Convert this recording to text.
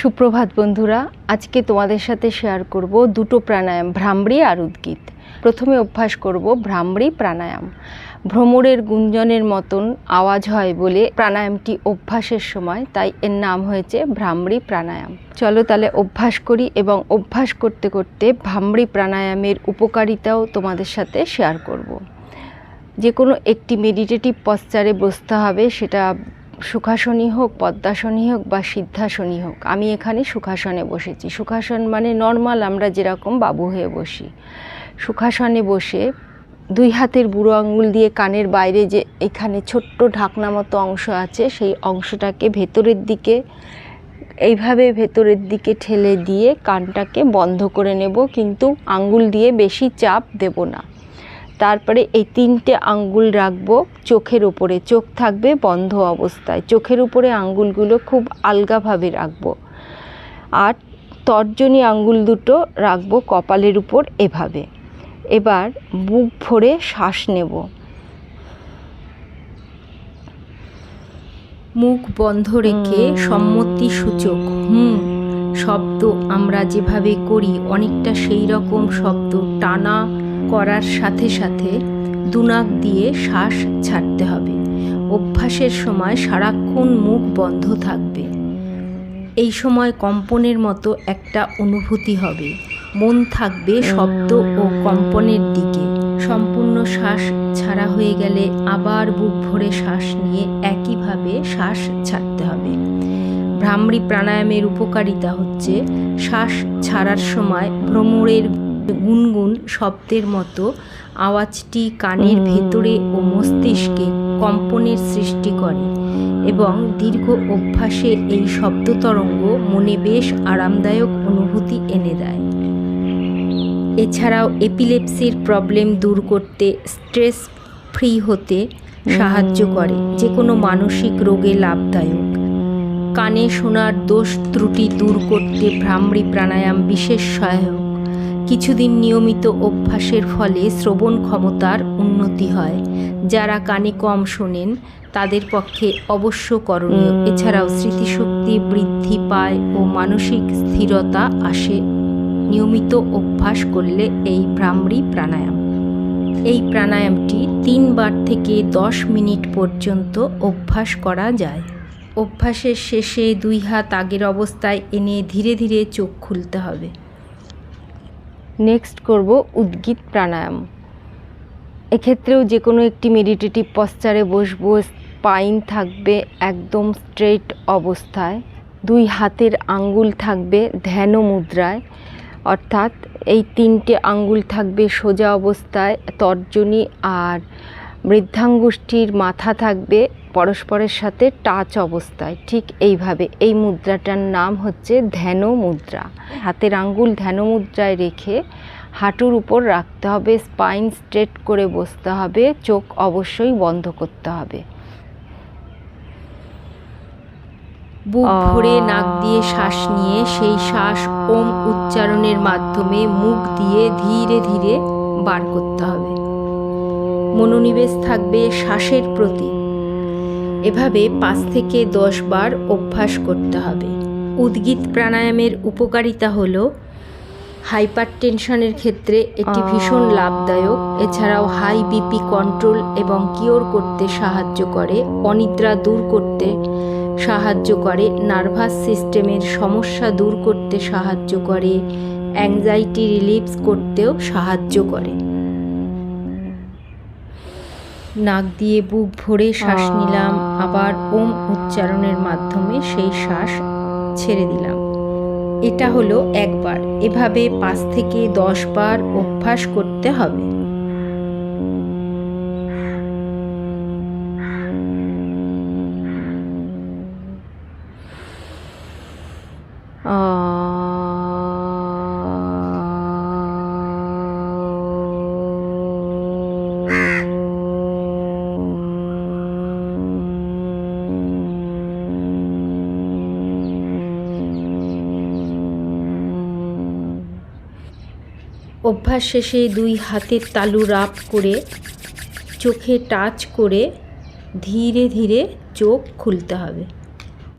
সুপ্রভাত বন্ধুরা, আজকে তোমাদের সাথে শেয়ার করব দুটো প্রাণায়াম, ভ্রামরি আর উদ্গীত। প্রথমে অভ্যাস করব ভ্রামরি, প্রাণায়াম। ভ্রমরের গুঞ্জনের মতন আওয়াজ হয় বলে প্রাণায়ামটি অভ্যাসের সময়, তাই এর নাম হয়েছে ভ্রামরি প্রাণায়াম। চলো তাহলে অভ্যাস করি এবং অভ্যাস করতে করতে ভ্রামরি প্রাণায়ামের উপকারিতাও তোমাদের সাথে শেয়ার করব। যে কোনো একটি মেডিটেটিভ পশ্চারে বসতে হবে, সেটা সুখাসনই হোক, পদ্মাসনই হোক বা সিদ্ধাসনই হোক, আমি এখানে সুখাসনে বসেছি। সুখাসন মানে নর্মাল আমরা যেরকম বাবু হয়ে বসি। সুখাসনে বসে দুই হাতের বুড়ো আঙুল দিয়ে কানের বাইরে যে এখানে ছোট্ট ঢাকনা মতো অংশ আছে, সেই অংশটাকে ভেতরের দিকে, এইভাবে ভেতরের দিকে ঠেলে দিয়ে কানটাকে বন্ধ করে নেব, কিন্তু আঙ্গুল দিয়ে বেশি চাপ দেব না। তারপরে এই তিনটে আঙ্গুল রাখব চোখের উপরে। চোখ থাকবে বন্ধ অবস্থায়। চোখের উপরে আঙ্গুলগুলো খুব আলগাভাবে রাখব। আর তর্জনী আঙ্গুল দুটো রাখব কপালের উপর এভাবে। এবার বুক ভরে শ্বাস নেব। মুখ বন্ধ রেখে সম্মতি সূচক। হুম শব্দ আমরা যেভাবে করি অনেকটা সেই রকম শব্দ। টানা করার সাথে সাথে দুনাক দিয়ে শ্বাস ছাড়তে হবে। অভ্যাসের সময় সারাক্ষণ মুখ বন্ধ থাকবে। এই সময় কম্পনের মতো একটা অনুভূতি হবে। মন থাকবে শব্দ ও কম্পনের দিকে। সম্পূর্ণ শ্বাস ছাড়া হয়ে গেলে আবার বুক ভরে শ্বাস নিয়ে একইভাবে শ্বাস ছাড়তে হবে। ভ্রামরি প্রাণায়ামের উপকারিতা হচ্ছে শ্বাস ছাড়ার সময় ভ্রমরের গুনগুন শব্দের মতো আওয়াজটি কানের ভেতরে ও মস্তিষ্কে কম্পনের সৃষ্টি করে এবং দীর্ঘ অভ্যাসে এই শব্দ তরঙ্গ মনে বেশ আরামদায়ক অনুভূতি এনে দেয়। এছাড়াও এপিলেপসির প্রবলেম দূর করতে স্ট্রেস ফ্রি হতে সাহায্য করে যে কোনো মানসিক রোগে লাভদায়ক। কানে শোনার দোষ ত্রুটি দূর করতে ভ্রামরি প্রাণায়াম বিশেষ সহায়ক। কিছুদিন নিয়মিত অভ্যাসের ফলে শ্রবণ ক্ষমতার উন্নতি হয়। যারা কানে কম শোনেন, তাদের পক্ষে অবশ্য করণীয়। এছাড়াও স্মৃতিশক্তি বৃদ্ধি পায় ও মানসিক স্থিরতা আসে। নিয়মিত অভ্যাস করলে এই ভ্রামরি প্রাণায়াম। এই প্রাণায়ামটি তিনবার থেকে দশ মিনিট পর্যন্ত অভ্যাস করা যায়। অভ্যাসের শেষে দুই হাত আগের অবস্থায় এনে ধীরে ধীরে চোখ খুলতে হবে। নেক্সট করব উদ্গীত প্রাণায়াম। এক্ষেত্রেও যে কোনো একটি মেডিটেটিভ পশ্চারে বসবো স্পাইন থাকবে একদম স্ট্রেট অবস্থায়, দুই হাতের আঙ্গুল থাকবে ধ্যান মুদ্রায়, অর্থাৎ এই তিনটে আঙ্গুল থাকবে সোজা অবস্থায় তর্জনী আর বৃদ্ধাঙ্গুষ্ঠীর মাথা থাকবে পরস্পরের সাথে টাচ অবস্থায়। ঠিক এইভাবে এই মুদ্রাটার নাম হচ্ছে ধ্যান মুদ্রা। হাতের আঙ্গুল ধ্যান মুদ্রায় রেখে হাঁটুর উপর রাখতে হবে স্পাইন স্ট্রেট করে বসতে হবে চোখ অবশ্যই বন্ধ করতে হবে। বুক ভরে নাক দিয়ে শ্বাস নিয়ে সেই শ্বাস ওম উচ্চারণের মাধ্যমে মুখ দিয়ে ধীরে ধীরে বার করতে হবে। মনোনিবেশ থাকবে শ্বাসের প্রতি। এভাবে পাঁচ থেকে দশ বার অভ্যাস করতে হবে। উদ্গীত প্রাণায়ামের উপকারিতা হল হাইপার টেনশনের ক্ষেত্রে এটি ভীষণ লাভদায়ক। এছাড়াও হাই বিপি কন্ট্রোল এবং কিওর করতে সাহায্য করে, অনিদ্রা দূর করতে সাহায্য করে, নার্ভাস সিস্টেমের সমস্যা দূর করতে সাহায্য করে, অ্যাংজাইটি রিলিফস করতেও সাহায্য করে। নাক দিয়ে বুক ভরে শ্বাস নিলাম, আবার ওম উচ্চারণের মাধ্যমে সেই শ্বাস ছেড়ে দিলাম। এটা হলো একবার। এভাবে পাঁচ থেকে দশ বার অভ্যাস করতে হবে। অভ্যাস শেষে দুই হাতের তালু রাপ করে চোখে টাচ করে ধীরে ধীরে চোখ খুলতে হবে।